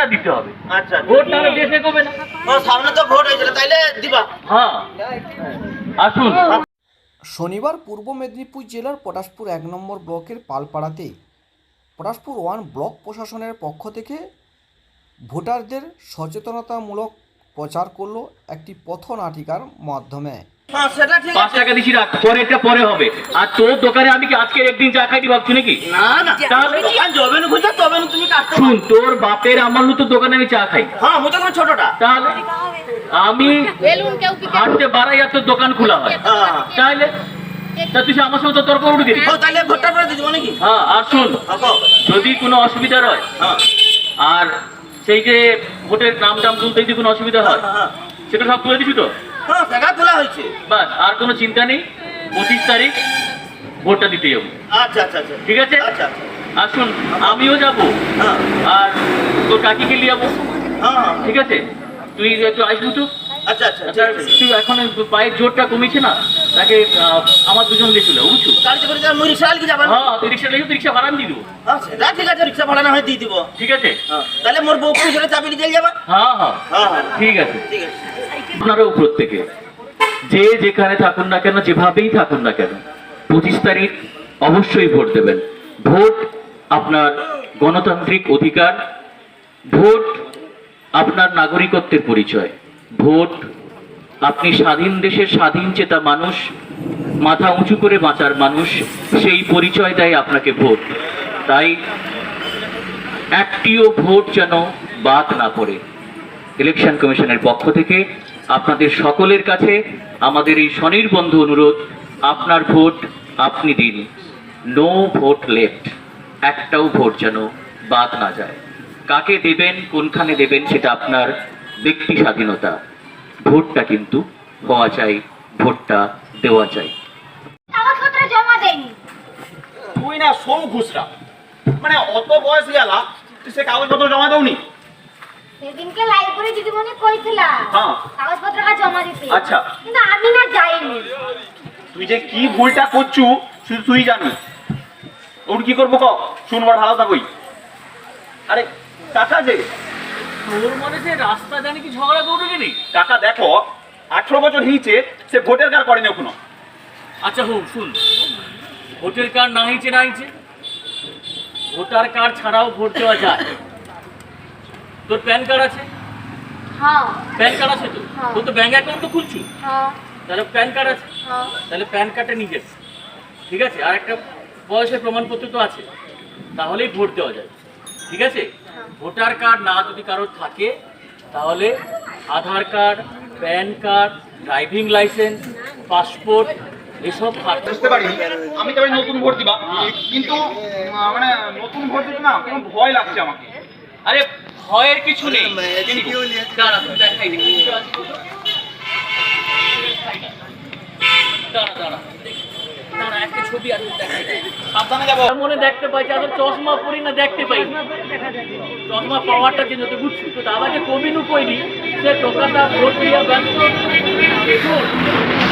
ভোটটা দিতে হবে। আচ্ছা ভোট না হলে দেশ এগোবে না? সামনে তো ভোট হয়েছিল তাইলে দিবা। হ্যাঁ। আসুন। শনিবার পূর্ব মেদিনীপুর জেলার পটাশপুর এক নম্বর ব্লকের পালপাড়াতে পটাশপুর ওয়ান ব্লক প্রশাসনের পক্ষ থেকে ভোটারদের সচেতনতামূলক প্রচার করল একটি পথনাটিকার মাধ্যমে। পাঁচ আছে। টাকা দিছি রাখ পরেরটা পরে হবে। আর তোর দোকানে আমি কি আজকে একদিন চা খাইনি ভাবছি নাকি? না না। যবে না খুঁজছো তবে না তুমি শুন তোর বাপের আমার তো দোকানে আমি চা খাই। হ্যাঁ মুই তখন ছোটটা। তাহলে আমি বেলুন কেউ কি হাঁটতে বাড়াই আর তোর দোকান খোলা হয়। হ্যাঁ। তাহলে তা তুই আমার সঙ্গে তর্ক দিব নাকি হ্যাঁ আর শুন যদি কোনো অসুবিধা হয় হ্যাঁ। আর সেই যে ভোটের নাম টাম তুলতে যদি কোনো অসুবিধা হয় হ্যাঁ, হ্যাঁ। সেটা সব তুলে দিছি তো? হ্যাঁ টাকা তোলা হয়েছে। বাস আর কোনো চিন্তা নেই? পঁচিশ তারিখ ভোটটা দিতে যাব। আচ্ছা আচ্ছা আচ্ছা। ঠিক আছে? আচ্ছা আচ্ছা। আর শুন আমিও যাব। হ্যাঁ। আর তোর কাকিকে নিয়ে যাব। হ্যাঁ হ্যাঁ। ঠিক আছে? তুই একটু আসবি তো আচ্ছা আচ্ছা তুই এখন পায়ের জোরটা কমেছে না? তাকে আমার দুজন লিখছিল বুঝছ? গাড়িতে করে যাব, রিক্সা আলকি যাবা হ্যাঁ তুই রিক্সা লেগে তুই রিক্সা ভাড়া দিয়ে দেবো। হ্যাঁ সেটা ঠিক আছে রিক্সা ভাড়া না হয় দিয়ে দিব। ঠিক আছে? হ্যাঁ তাহলে মোর বউ হলে চাবি দিয়ে যাবা? হ্যাঁ। হ্যাঁ হ্যাঁ। ঠিক আছে। ঠিক আছে। আপনারাও প্রত্যেকে, যে যেখানে থাকুন না কেন, যেভাবেই থাকুন না কেন, পঁচিশ তারিখ অবশ্যই ভোট দেবেন। ভোট আপনার গণতান্ত্রিক অধিকার, ভোট আপনার নাগরিকত্বের পরিচয়, ভোট আপনি স্বাধীন দেশের স্বাধীন চেতা মানুষ, মাথা উঁচু করে বাঁচার মানুষ, সেই পরিচয় দেয় আপনাকে ভোট। তাই একটিও ভোট যেন বাদ না পড়ে। ইলেকশন কমিশনের পক্ষ থেকে আপনাদের সকলের কাছে আমাদের এই স্বনির্বন্ধ অনুরোধ আপনার ভোট আপনি দিন। নো ভোট লেফট একটাও ভোট যেন বাদ না যায়। কাকে দেবেন কোনখানে দেবেন সেটা আপনার ব্যক্তি স্বাধীনতা। ভোটটা কিন্তু হওয়া চাই ভোটটা দেওয়া চাই। জমা দেয়নি। তুই না সৌ ঘুষরা মানে অত বয়স গেলা তুই সে কাগজপত্র জমা দৌনি সেদিনকে লাইব্রেরি দিদিমণি কইছিলা হ্যাঁ। কাগজপত্রটা জমা দিতে। আচ্ছা। কিন্তু আমি না যাইনি। তুই যে কি ভুলটা করছু শুধু তুই জানিস। ওর কি করব ক শুনবার ভালো থাকই। আরে কাকা যে? তোর মনে যে রাস্তা জানি কি ঝগড়া করবে কি কাকা দেখো আঠারো বছর হয়েছে সে ভোটের কার্ড করেনি এখনও। আচ্ছা হোক শুন। ভোটার কার্ড না হয়েছে না হয়েছে ভোটার কার্ড ছাড়াও ভোট দেওয়া যায়? তোর প্যান কার্ড আছে? হ্যাঁ। প্যান কার্ড আছে তো হ্যাঁ। তোর তো ব্যাংক অ্যাকাউন্ট তো খুলছু। হ্যাঁ। তাহলে প্যান কার্ড আছে। হ্যাঁ। তাহলে প্যান কার্ডটা নিয়ে যাস ঠিক আছে? আর একটা বয়সের প্রমাণপত্র তো আছে। তাহলেই ভোট দেওয়া যায়। ঠিক আছে? ভোটার কার্ড না যদি কারোর থাকে তাহলে Aadhaar card PAN card driving licence passport এসব থাকতে বুঝতে পারি। আমি তবে নতুন ভোট দিবা। কিন্তু মানে নতুন ভোট দিতে না কোনো ভয় লাগছে আমাকে। আরে ভয়ের কিছু নেই। মনে দেখতে পাইছি চশমা পরি না দেখতে পাই। চশমা পাওয়ারটা কিন্তু তো বুঝছি তো দাদাকে কমিনু কইনি সে টোকাটা ভোট দিয়া ব্যস্ত।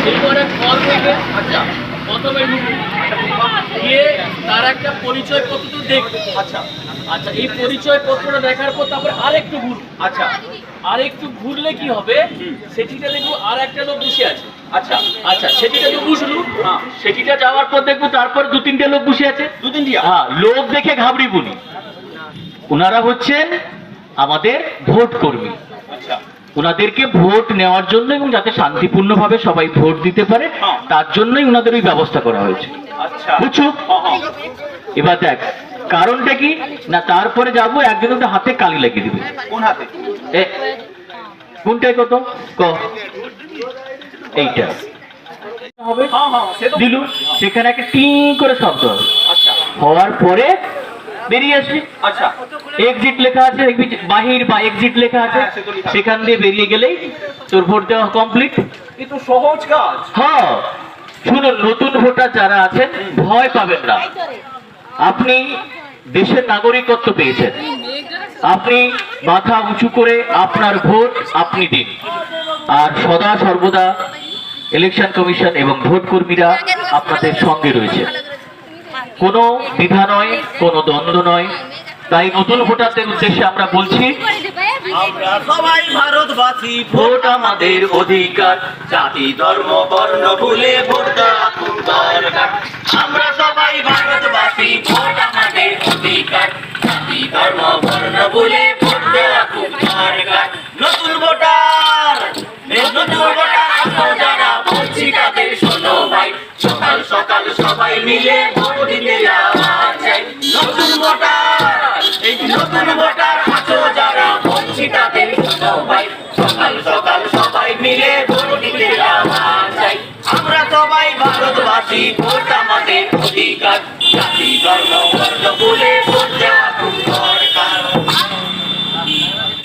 এরপরে ফল থেকে আচ্ছা প্রথমে গিয়ে তার একটা পরিচয় পত্র তো দেখব আচ্ছা। আচ্ছা এই পরিচয় পত্রটা দেখার পর তারপরে আরেকটু ঘুরবো। আচ্ছা। আর একটু ঘুরলে কি হবে? দেখব আর একটা লোক বসে আছে। আচ্ছা। আচ্ছা সেটিটা তো বুঝলু হ্যাঁ। সেটিটা যাওয়ার পর দেখব তারপর দু তিনটে লোক বসে আছে। দু তিন হ্যাঁ লোক দেখে ঘাবড়ি ওনারা হচ্ছেন আমাদের ভোট কর্মী। আচ্ছা। ওনাদেরকে ভোট নেওয়ার জন্য এবং যাতে শান্তিপূর্ণভাবে সবাই ভোট দিতে পারে হ্যাঁ। তার জন্যই ওনাদের ওই ব্যবস্থা করা হয়েছে। বুঝছ? হ্যাঁ, হ্যাঁ। এবার দেখ কারণটা কি? না তারপরে যাব একজন ওদের হাতে কালি লাগিয়ে দিবে। কোন হাতে? কোনটাই কত? ক। এইটা। হ্যাঁ হ্যাঁ দিলু সেখানে একটা টিং করে শব্দ আচ্ছা। হওয়ার পরে বেরিয়ে আসবি। আচ্ছা। এক্সিট লেখা আছে বাহির বা এক্সিট লেখা আছে। হ্যাঁ, লেখা। সেখান দিয়ে বেরিয়ে গেলেই তোর ভোট দেওয়া কমপ্লিট কিন্তু সহজ কাজ। হ্যাঁ। শুনুন, নতুন ভোটার যারা আছেন, ভয় পাবেন না। আপনি দেশের নাগরিকত্ব পেয়েছেন। আপনি মাথা উঁচু করে আপনার ভোট আপনি দিন। আর সদা সর্বদা ইলেকশন কমিশন এবং ভোট কর্মীরা আপনাদের সঙ্গে রয়েছে। কোনো দ্বিধা নয়, কোনো দ্বন্দ্ব নয়। তাই নতুন ভোটারদের উদ্দেশ্যে আমরা বলছি আমরা সবাই ভারতবাসী ভোট আমাদের অধিকার। জাতি ধর্ম বর্ণ ভুলে ভোট দেওয়া খুব দরকার। আমরা সবাই ভারতবাসী ভোট আমাদের অধিকার। জাতি ধর্ম বর্ণ ভুলে ভোট দেওয়া খুব দরকার। নতুন ভোটার নতুন ভোটার যারা বলছি তাদের শোনো ভাই। সকাল সকাল সবাই মিলে ভোট দিতে যাওয়া নতুন ভোটার আছো যারা বলছি তাদের সবাই সকাল সকাল সবাই মিলে ভোট দিতে চাই। আমরা সবাই ভারতবাসী, ভোট আমাদের অধিকার। জাতি, ধর্ম বলে